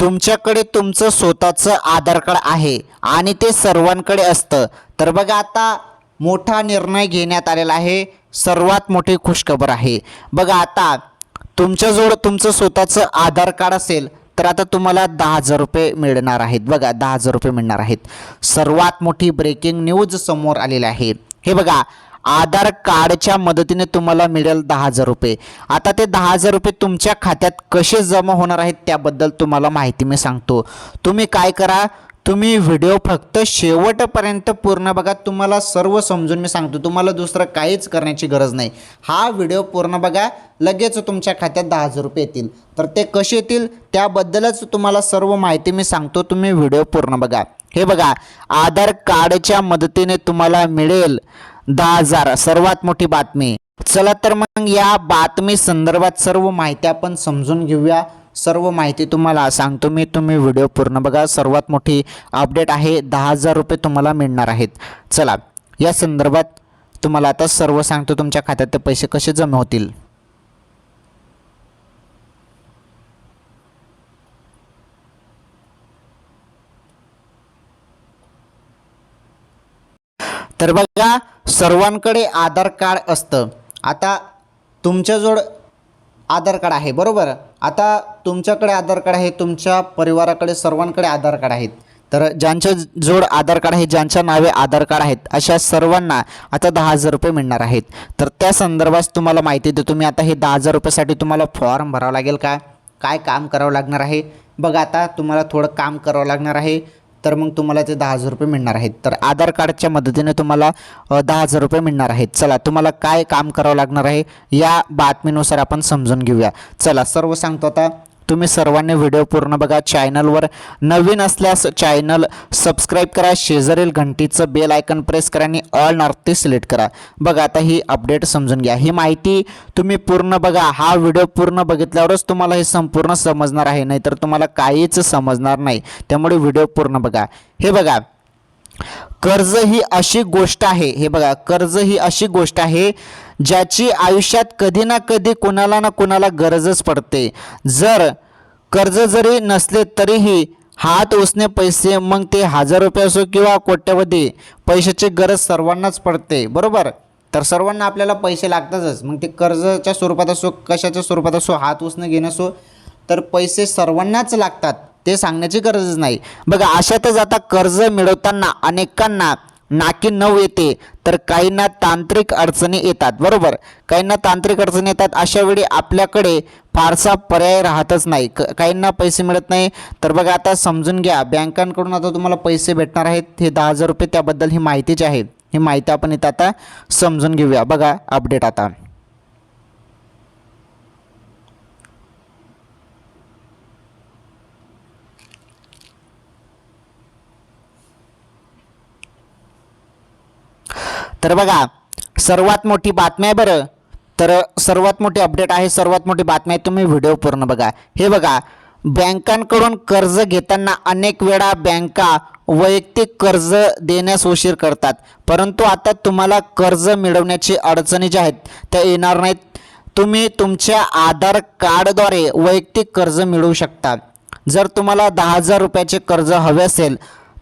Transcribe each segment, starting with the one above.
तुमच्याकडे तुमचं स्वतःचं आधार कार्ड आहे आणि ते सर्वांकडे असतं. तर बघा आता मोठा निर्णय घेण्यात आलेला आहे. सर्वात मोठी खुशखबर आहे. बघा आता तुमच्याजवळ तुमचं स्वतःचं आधार कार्ड असेल तर आता तुम्हाला दहा हजार रुपये मिळणार आहेत. बघा दहा हजार रुपये मिळणार आहेत. सर्वात मोठी ब्रेकिंग न्यूज समोर आलेली आहे. हे बघा आधार कार्डच्या मदतीने तुम्हाला मिळेल दहा हजार रुपये. आता ते दहा हजार रुपये तुमच्या खात्यात कसे जमा होणार आहेत त्याबद्दल तुम्हाला माहिती मी सांगतो. तुम्ही काय करा तुम्ही व्हिडिओ फक्त शेवटपर्यंत पूर्ण बघा. तुम्हाला सर्व समजून मी सांगतो. तुम्हाला दुसरं काहीच करण्याची गरज नाही. हा व्हिडिओ पूर्ण बघा. लगेच तुमच्या खात्यात दहा हजार रुपये येतील. तर ते कसे येतील त्याबद्दलच तुम्हाला सर्व माहिती मी सांगतो. तुम्ही व्हिडिओ पूर्ण बघा. हे बघा आधार कार्डच्या मदतीने तुम्हाला मिळेल दहा हजार सर्वात मोठी बातमी. चला तर मग या बातमी संदर्भात सर्व माहिती आपण समजून घेऊया. सर्व माहिती तुम्हाला सांगतो मी. तुम्ही व्हिडिओ पूर्ण बघा. सर्वात मोठी अपडेट आहे दहा हजार रुपये तुम्हाला मिळणार आहेत. चला या संदर्भात तुम्हाला आता सर्व सांगतो. तुमच्या खात्यात ते पैसे कसे जमा होतील? तर बघा सर्वांकडे आधार कार्ड असतं. आता तुमच्याजवळ आधार कार्ड आहे बरोबर? आता तुमच्याकडे आधार कार्ड आहे तुमच्या परिवाराकडे सर्वांकडे आधार कार्ड आहेत. तर ज्यांच्या जोड आधार कार्ड आहे ज्यांच्या नावे आधार कार्ड आहेत अशा सर्वांना आता दहा हजार रुपये मिळणार आहेत. तर त्या संदर्भात तुम्हाला माहिती देतो तुम्ही आता हे दहा हजार रुपयासाठी तुम्हाला फॉर्म भरावा लागेल का? काय काम करावं लागणार आहे? बघा आता तुम्हाला थोडं काम करावं लागणार आहे. तर मग तुम्हाला ते दहा हजार रुपये मिळणार आहेत. तर आधार कार्डच्या मदतीने तुम्हाला दहा हजार रुपये मिळणार आहेत. चला तुम्हाला काय काम करावं लागणार आहे या बातमीनुसार आपण समजून घेऊया. चला सर्व सांगतो आता तुम्ही सर्वांनी व्हिडिओ पूर्ण बघा. चॅनलवर नवीन असल्यास चॅनल सबस्क्राईब करा. शेजारील घंटीचं बेल आयकन प्रेस करा आणि ऑल नॉर्थ सिलेक्ट करा. बघा आता ही अपडेट समजून घ्या. ही माहिती तुम्ही पूर्ण बघा. हा व्हिडिओ पूर्ण बघितल्यावरच तुम्हाला हे संपूर्ण समजणार आहे. नाहीतर तुम्हाला काहीच समजणार नाही. त्यामुळे व्हिडिओ पूर्ण बघा. हे बघा कर्ज ही अशी गोष्ट आहे. हे बघा कर्ज ही अशी गोष्ट आहे ज्याची आयुष्यात कधी ना कधी कोणाला ना कोणाला गरजच पडते. जर कर्ज जरी नसले तरीही हात उसने पैसे मग ते हजार रुपये असो किंवा कोट्यावधी पैशाची गरज सर्वांनाच पडते. बरोबर? तर सर्वांना आपल्याला पैसे लागतातच. मग ते कर्जाच्या स्वरूपात असो कशाच्या स्वरूपात असो हात उसने घेणं असो तर पैसे सर्वांनाच लागतात. ते सांगण्याची गरजच नाही. बघा अशातच आता कर्ज मिळवताना अनेकांना नाकी नऊ येते तर काहींना तांत्रिक अडचणी येतात. बरोबर? काहींना तांत्रिक अडचणी येतात. अशा वेळी आपल्याकडे फारसा पर्याय राहतच नाही. क काहींना पैसे मिळत नाही. तर बघा आता समजून घ्या बँकांकडून आता तुम्हाला पैसे भेटणार आहेत. हे दहा हजार रुपये त्याबद्दल ही माहितीच आहे. ही माहिती आपण इथं आता समजून घेऊया. बघा अपडेट आता. तर बघा सर्वात मोठी बातमी आहे बरं. तर सर्वात मोठी अपडेट आहे सर्वात मोठी बातमी आहे तुम्ही व्हिडिओ पूर्ण बघा. हे बघा बँकांकडून कर्ज घेताना अनेक वेळा बँका वैयक्तिक कर्ज देण्यास उशीर करतात. परंतु आता तुम्हाला कर्ज मिळवण्याची अडचणी ज्या आहेत त्या येणार नाहीत. तुम्ही तुमच्या आधार कार्डद्वारे वैयक्तिक कर्ज मिळवू शकता. जर तुम्हाला दहा हजार रुपयाचे कर्ज हवे असेल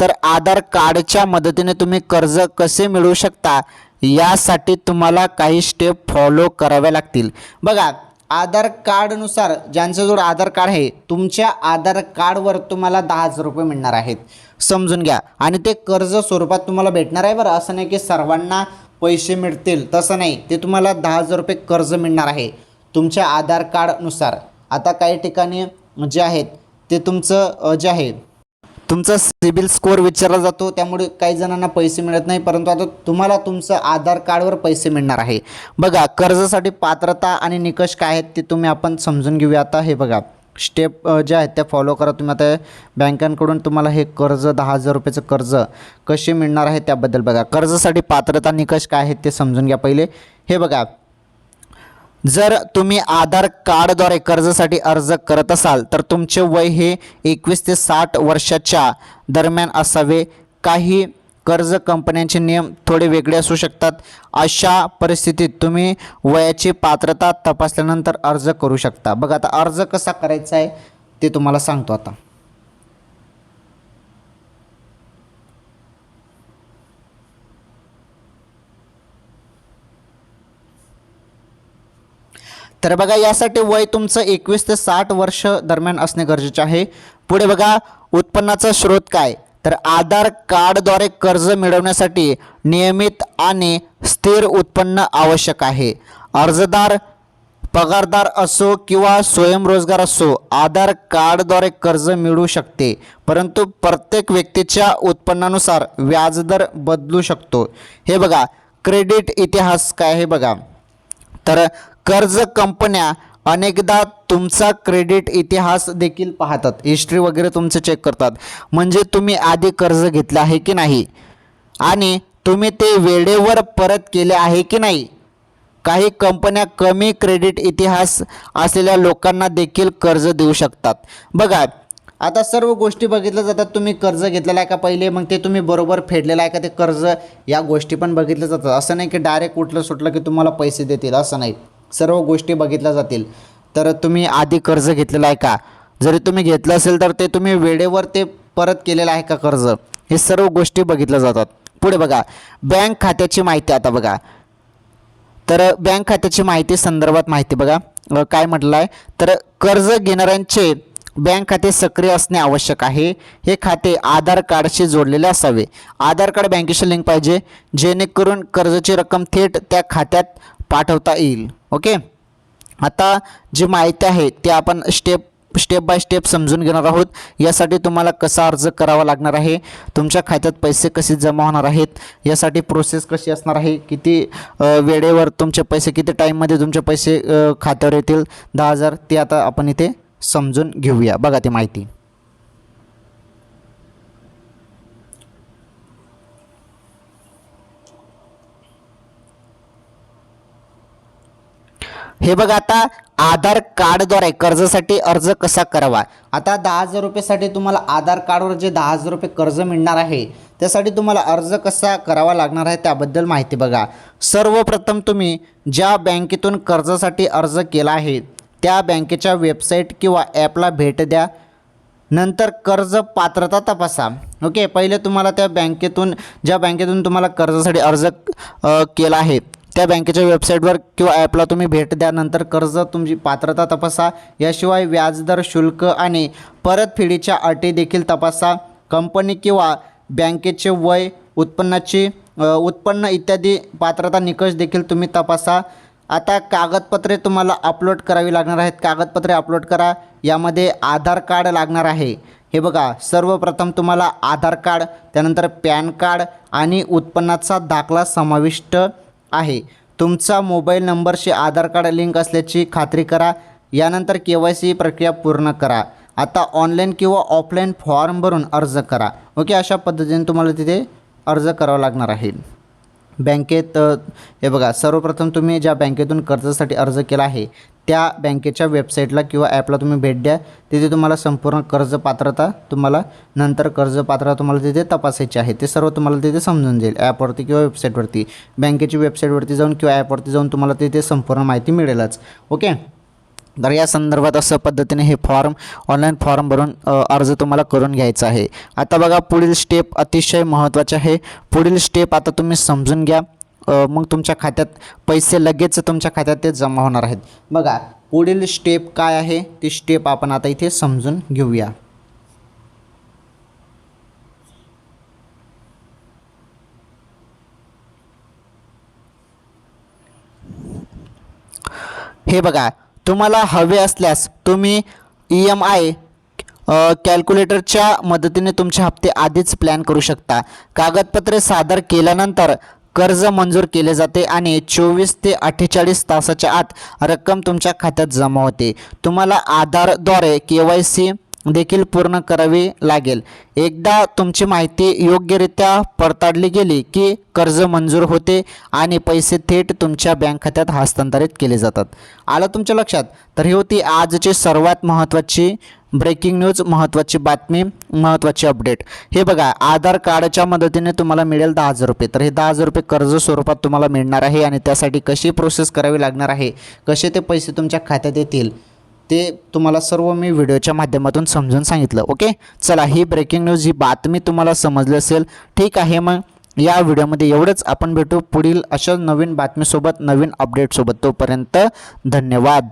तर आधार कार्डच्या मदतीने तुम्ही कर्ज कसे मिळवू शकता यासाठी तुम्हाला काही स्टेप फॉलो कराव्या लागतील. बघा आधार कार्डनुसार ज्यांचं जोड आधार कार्ड आहे तुमच्या आधार कार्डवर तुम्हाला दहा हजार रुपये मिळणार आहेत. समजून घ्या. आणि ते कर्ज स्वरूपात तुम्हाला भेटणार आहे बरं. असं नाही की सर्वांना पैसे मिळतील तसं नाही. ते तुम्हाला दहा हजार रुपये कर्ज मिळणार आहे तुमच्या आधार कार्डनुसार. आता काही ठिकाणी जे आहेत ते तुमचं जे आहे तुमचा सिबिल स्कोअर विचारला जातो त्यामुळे काही जणांना पैसे मिळत नाही परंतु आता तुम्हाला तुमचं आधार कार्डवर पैसे मिळणार आहे. बघा कर्जासाठी पात्रता आणि निकष काय आहेत ते तुम्ही आपण समजून घेऊया. आता हे बघा स्टेप जे आहेत त्या फॉलो करा तुम्ही. आता बँकांकडून तुम्हाला हे कर्ज दहा हजार रुपयाचं कर्ज कसे मिळणार आहे त्याबद्दल बघा. कर्जासाठी पात्रता निकष काय आहेत ते समजून घ्या पहिले. हे बघा जर तुम्ही आधार कार्डद्वारे कर्जासाठी अर्ज करत असाल तर तुमचे वय हे एकवीस ते साठ वर्षाच्या दरम्यान असावे. काही कर्ज कंपन्यांचे नियम थोडे वेगळे असू शकतात. अशा परिस्थितीत तुम्ही वयाची पात्रता तपासल्यानंतर अर्ज करू शकता. बघा आता अर्ज कसा करायचा आहे ते तुम्हाला सांगतो आता. तर बघा यासाठी वय तुमचं एकवीस ते साठ वर्ष दरम्यान असणे गरजेचे आहे. पुढे बघा उत्पन्नाचा स्रोत काय? तर आधार कार्डद्वारे कर्ज मिळवण्यासाठी नियमित आणि स्थिर उत्पन्न आवश्यक आहे. अर्जदार पगारदार असो किंवा स्वयंरोजगार असो आधार कार्डद्वारे कर्ज मिळू शकते. परंतु प्रत्येक व्यक्तीच्या उत्पन्नानुसार व्याजदर बदलू शकतो. हे बघा क्रेडिट इतिहास काय हे बघा. तर कर्ज कंपन्या अनेकदा तुमचा क्रेडिट इतिहास देखील पाहतात. हिस्ट्री वगैरे तुमचं चेक करतात. म्हणजे तुम्ही आधी कर्ज घेतलं आहे की नाही? आणि तुम्ही ते वेळेवर परत केले आहे की नाही? काही कंपन्या कमी क्रेडिट इतिहास असलेल्या लोकांना देखील कर्ज देऊ शकतात. बघा आता सर्व गोष्टी बघितल्या जातात. तुम्ही कर्ज घेतलेलं आहे का पहिले? मग ते तुम्ही बरोबर फेडलेलं आहे का ते कर्ज? या गोष्टी पण बघितल्या जातात. असं नाही की डायरेक्ट उठलं सुटलं की तुम्हाला पैसे देतील. असं नाही. सर्व गोष्टी बघितल्या जातील. तर तुम्ही आधी कर्ज घेतलेलं आहे का? जरी तुम्ही घेतलं असेल तर ते तुम्ही वेळेवर ते परत केलेलं आहे का कर्ज? हे सर्व गोष्टी बघितल्या जातात. पुढे बघा. बँक खात्याची माहिती आता बघा. तर बँक खात्याची माहिती संदर्भात माहिती बघा. काय म्हटलं आहे तर कर्ज घेणाऱ्यांचे बँक खाते सक्रिय असणे आवश्यक आहे. हे खाते आधार कार्डशी जोडलेले असावे. आधार कार्ड बँकेशी लिंक पाहिजे. जेणेकरून कर्जाची रक्कम थेट त्या खात्यात पाठवता येईल. ओके आता जी माहिती आहे ती आपण स्टेप स्टेप बाय स्टेप समजून घेणार आहोत. यासाठी तुम्हाला कसा अर्ज करावा लागणार आहे? तुमच्या खात्यात पैसे कसे जमा होणार आहेत? यासाठी प्रोसेस कशी असणार आहे? किती वेळेवर तुमचे पैसे किती टाईममध्ये तुमचे पैसे खात्यावर येतील? दहा हजार ते आता आपण इथे समजून घेऊया. बघा ती माहिती. हे बघा आता आधार कार्डद्वारे कर्जासाठी अर्ज कसा करावा? आता दहा हजार रुपयेसाठी तुम्हाला आधार कार्डवर जे दहा हजार रुपये कर्ज मिळणार आहे त्यासाठी तुम्हाला अर्ज कसा करावा लागणार आहे त्याबद्दल माहिती बघा. सर्वप्रथम तुम्ही ज्या बँकेतून कर्जासाठी अर्ज केला आहे त्या बँकेच्या वेबसाईट किंवा ॲपला भेट द्या. नंतर कर्ज पात्रता तपासा. ओके पहिले तुम्हाला त्या बँकेतून ज्या बँकेतून तुम्हाला कर्जासाठी अर्ज केला आहे त्या बँकेच्या वेबसाईटवर किंवा ॲपला तुम्ही भेट द्या. नंतर कर्ज तुमची पात्रता तपासा. याशिवाय व्याजदर शुल्क आणि परतफेडीच्या अटी देखील तपासा. कंपनी किंवा बँकेचे वय उत्पन्नाची उत्पन्न इत्यादी पात्रता निकष देखील तुम्ही तपासा. आता कागदपत्रे तुम्हाला अपलोड करावी लागणार आहेत. कागदपत्रे अपलोड करा. यामध्ये आधार कार्ड लागणार आहे. हे बघा सर्वप्रथम तुम्हाला आधार कार्ड त्यानंतर पॅन कार्ड आणि उत्पन्नाचा दाखला समाविष्ट. आहे. तुमचा मोबाईल नंबरशी आधार कार्ड लिंक असल्याची खात्री करा. यानंतर के वाय सी प्रक्रिया पूर्ण करा. आता ऑनलाईन किंवा ऑफलाईन फॉर्म भरून अर्ज करा. ओके अशा पद्धतीने तुम्हाला तिथे अर्ज करावा लागणार आहे. बँकेत हे बघा सर्वप्रथम तुम्ही ज्या बँकेतून कर्जासाठी अर्ज केला आहे त्या बँकेच्या वेबसाईटला किंवा ॲपला तुम्ही भेट द्या. तिथे तुम्हाला संपूर्ण कर्ज पात्रता तुम्हाला नंतर कर्ज पात्रता तुम्हाला तिथे तपासायची आहे. ते सर्व तुम्हाला तिथे समजून जाईल ॲपवरती किंवा वेबसाईटवरती. बँकेची वेबसाईटवरती जाऊन किंवा ॲपवरती जाऊन तुम्हाला तिथे संपूर्ण माहिती मिळेलच. ओके? तर या संदर्भात असं पद्धतीने हे फॉर्म ऑनलाईन फॉर्म भरून अर्ज तुम्हाला करून घ्यायचा आहे. आता बघा पुढील स्टेप अतिशय महत्त्वाचे आहे. पुढील स्टेप आता तुम्ही समजून घ्या. मग तुमच्या खात्यात पैसे लगेच तुमच्या खात्यात ते जमा होणार आहेत. बघा पुढील स्टेप काय आहे? ती स्टेप आपण आता इथे समजून घेऊया. हे बघा तुम्हाला हवे असल्यास तुम्ही ई एम आय कॅल्क्युलेटरच्या मदतीने तुमचे हप्ते आधीच प्लॅन करू शकता. कागदपत्रे सादर केल्यानंतर कर्ज मंजूर केले जाते आणि चोवीस ते अठ्ठेचाळीस तासाच्या आत रक्कम तुमच्या खात्यात जमा होते. तुम्हाला आधारद्वारे के वाय सी देखील पूर्ण करावी लागेल. एकदा तुमची माहिती योग्यरित्या पडताळली गेली की कर्ज मंजूर होते आणि पैसे थेट तुमच्या बँक खात्यात हस्तांतरित केले जातात. आलं तुमच्या लक्षात? तर ही होती आजची सर्वात महत्त्वाची ब्रेकिंग न्यूज महत्त्वाची बातमी महत्त्वाची अपडेट. हे बघा आधार कार्डच्या मदतीने तुम्हाला मिळेल दहा हजार रुपये. तर हे दहा हजार रुपये कर्ज स्वरूपात तुम्हाला मिळणार आहे आणि त्यासाठी कशी प्रोसेस करावी लागणार आहे? कसे ते पैसे तुमच्या खात्यात येतील? ते तुम्हाला सर्व मी व्हिडिओच्या माध्यमातून समजून सांगितलं ओके? चला ही ब्रेकिंग न्यूज ही बातमी तुम्हाला समजली असेल ठीक आहे मग. या व्हिडिओमध्ये एवढंच. आपण भेटू पुढील अशा नवीन बातमीसोबत नवीन अपडेटसोबत तोपर्यंत धन्यवाद.